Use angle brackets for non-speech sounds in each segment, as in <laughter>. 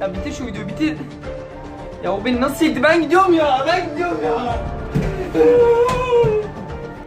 Ya bitir şu videoyu bitir. Ya o beni nasıl sildi ben gidiyorum ya ben gidiyorum ya. <laughs>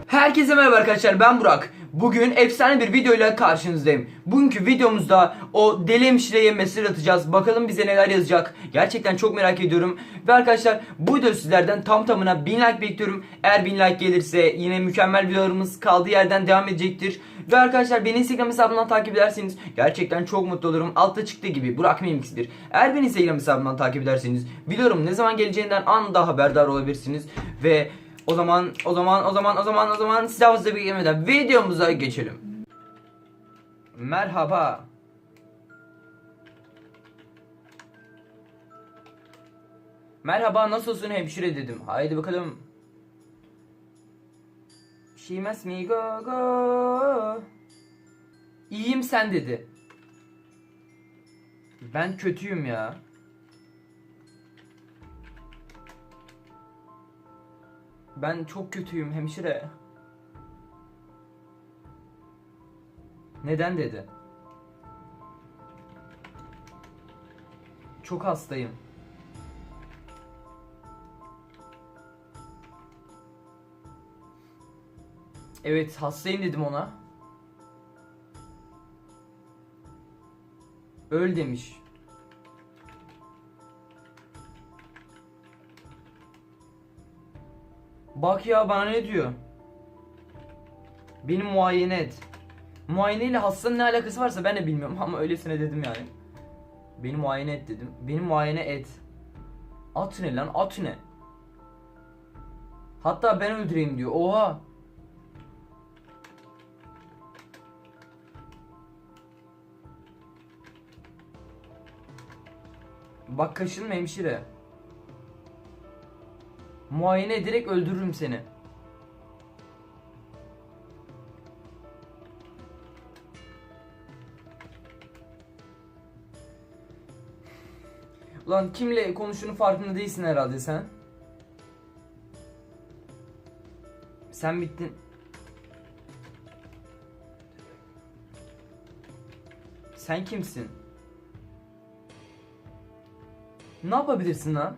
Herkese merhaba arkadaşlar ben Burak. Bugün efsane bir videoyla karşınızdayım. Bugünkü videomuzda o deli hemşireye mesaj atacağız. Bakalım bize neler yazacak. Gerçekten çok merak ediyorum. Ve arkadaşlar bu video sizlerden tam tamına 1000 like bekliyorum. Eğer 1000 like gelirse yine mükemmel videolarımız kaldığı yerden devam edecektir. Ve arkadaşlar beni Instagram hesabından takip ederseniz gerçekten çok mutlu olurum. Altta çıktığı gibi Burak Mimix'dir. Eğer beni Instagram hesabından takip ederseniz biliyorum ne zaman geleceğinden anında haberdar olabilirsiniz. Ve o zaman o zaman o zaman o zaman o zaman size fazla beklemeden videomuza geçelim. Merhaba. Merhaba nasılsın hemşire dedim. Haydi bakalım. She must me go go. İyiyim sen dedi. Ben kötüyüm ya. Ben çok kötüyüm hemşire. Neden dedi? Çok hastayım. Evet hastayım dedim ona. Öl demiş. Bak ya bana ne diyor? Beni muayene et. Muayene ile hastanın ne alakası varsa ben de bilmiyorum <laughs> ama öylesine dedim yani. Beni muayene et dedim. Beni muayene et. At ne lan at ne? Hatta ben öldüreyim diyor. Oha. Bak kaşınma hemşire. Muayene ederek öldürürüm seni. Ulan kimle konuştuğunun farkında değilsin herhalde sen. Sen bittin. Sen kimsin? Ne yapabilirsin lan?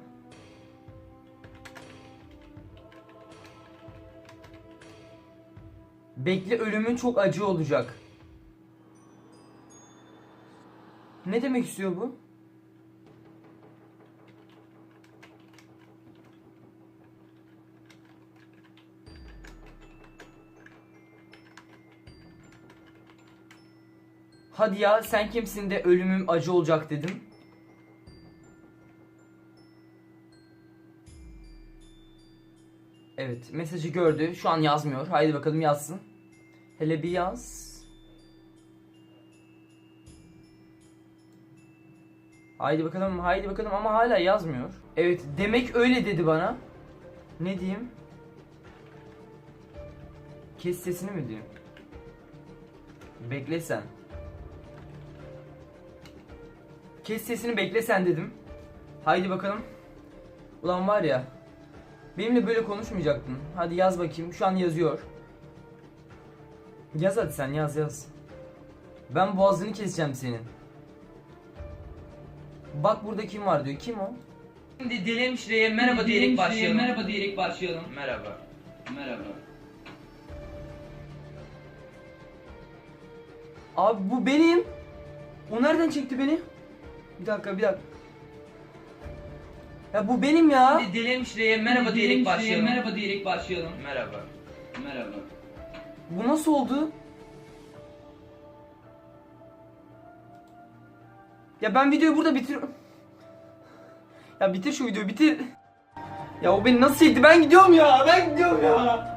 Bekle ölümün çok acı olacak. Ne demek istiyor bu? Hadi ya sen kimsin de ölümüm acı olacak dedim. Evet mesajı gördü. Şu an yazmıyor. Haydi bakalım yazsın. Hele bir yaz. Haydi bakalım, haydi bakalım ama hala yazmıyor. Evet, demek öyle dedi bana. Ne diyeyim? Kes sesini mi diyeyim? Bekle sen. Kes sesini bekle sen dedim. Haydi bakalım. Ulan var ya. Benimle böyle konuşmayacaktın. Hadi yaz bakayım. Şu an yazıyor. Yaz hadi sen yaz yaz. Ben boğazını keseceğim senin. Bak burada kim var diyor. Kim o? Şimdi Deli Hemşire'ye merhaba diyerek başlayalım. Merhaba diyerek başlayalım. Merhaba. Merhaba. Abi bu benim. O nereden çekti beni? Bir dakika bir dakika. Ya bu benim ya. Şimdi Deli Hemşire'ye merhaba diyerek başlayalım. Merhaba diyerek başlayalım. Merhaba. Merhaba. Bu nasıl oldu? Ya ben videoyu burada bitiriyorum. Ya bitir şu videoyu bitir. Ya o beni nasıl sildi ben gidiyorum ya ben gidiyorum ya.